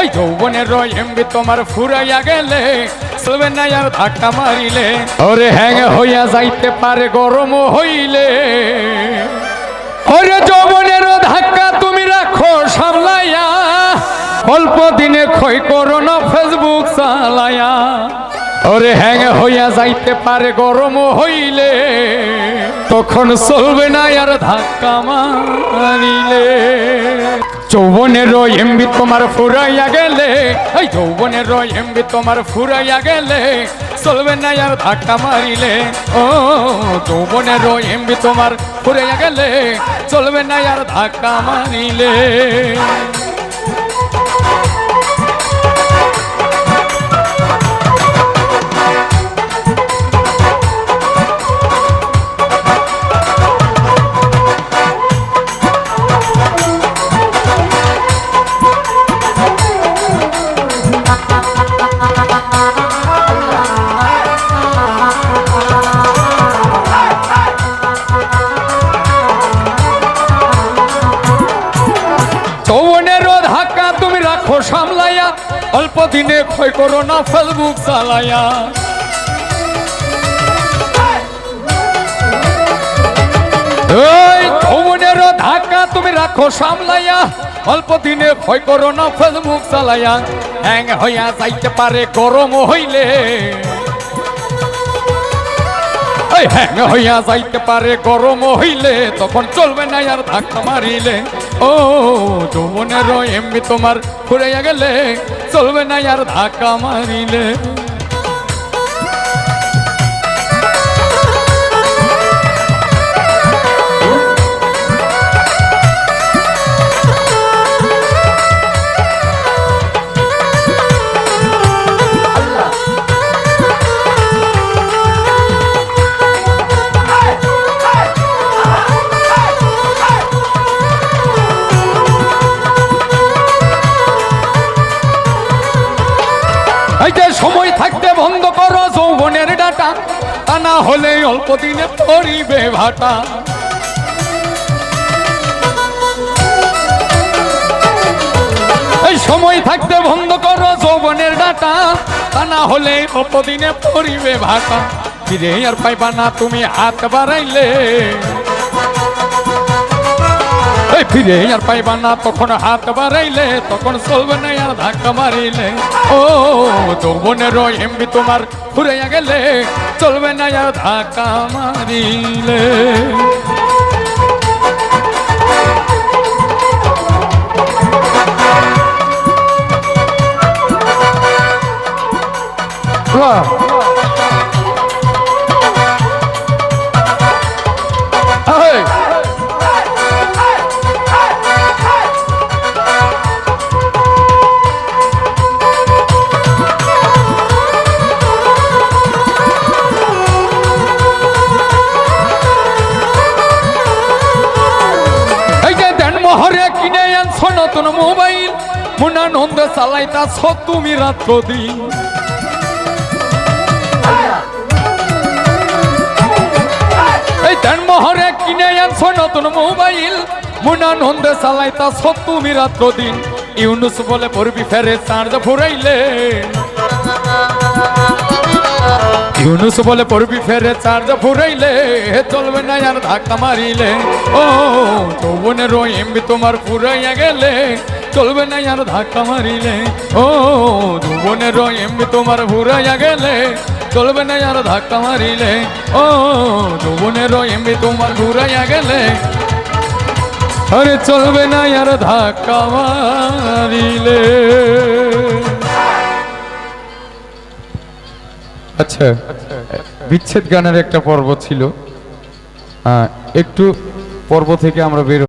এই যৌবনের এমবি তোমার ফুরাইয়া গেলে চলবে না আর ধাক্কা মারিলে। ওরে হ্যাং হইয়া যাইতে পারে, গরম হইলে। ওরে যৌবনের ধাক্কা তুমি রাখো, সামলাইয়া। অল্প দিনে ক্ষয় করো না, ফেসবুক চালায়া ওরে হ্যাং হইয়া যাইতে পারে, গরম হইলে। তখন চলবে না আর ধাক্কা মারিলে। যৌবনের এমবি তোমার ফুরাইয়া গেলে। এই যৌবনের এমবি তোমার ফুরাইয়া গেলে। চলবে না আর ধাক্কা মারিলে। ও, যৌবনের এমবি তোমার ফুরাইয়া গেলে। চলবে না আর ধাক্কা মারিলে। রাখো সামলাইয়া, অল্প দিনে ক্ষয় করো না ফেসবুক চালাইয়া। এই ধাক্কা তুমি রাখো সামলাইয়া, অল্প দিনে ক্ষয় করো না ফেসবুক চালাইয়া। হ্যাং হইয়া যাইতে পারে, গরম হইলে। এই হ্যাং হইয়া যাইতে পারে, গরম হইলে তখন চলবে না আর ধাক্কা মারিলে। ও যৌবনের এমবি তোমার ফুরাইয়া গেলে, চলবে না আর ধাক্কা মারিলে। ডাটা তা না হলে অল্প দিনে পড়িবে ভাটা এই সময় থাকতে বন্ধ করো যৌবনের ডাটা তা না হলে অল্প দিনে পরিবে ভাটা ফিরে আর পাইবা না তুমি হাত বাড়াইলে। এই ফিরে আর পাইবা না, তখন হাত বাড়াইলে, তখন চলবে না আর ধাক্কা মারিলে ও যৌবনের এমবি তোমার ফুরাইয়া গেলে, চলবে না আর ধাক্কা মারিলে Hey! নতুন মোবাইল মুনা নন্দ চালাইতাছ তুমি রাত্র দিন। এই দেন মহরে কিনে আনছ নতুন মোবাইল মুনা নন্দ চালাইতাছ তুমি রাত্র দিন। ইউনুস বলে পড়বি ফেরে চার্জ ফুরাইলে। ইউনুস বলে পড়বি ফেরে, চার্জ ফুরাইলে, চলবে না আর ধাক্কা মারিলে। ও যৌবনের এমবি তোমার ফুরাইয়া গেলে, চলবে না আর ধাক্কা মারিলে। ও যৌবনের এমবি তোমার ফুরাইয়া গেলে, চলবে না আর ধাক্কা মারিলে। ও যৌবনের এমবি তোমার ফুরাইয়া গেলে, আরে চলবে না আর ধাক্কা মারিলে। আচ্ছা বিচ্ছেদ গানের একটা পর্ব ছিল। একটু পর্ব থেকে আমরা বের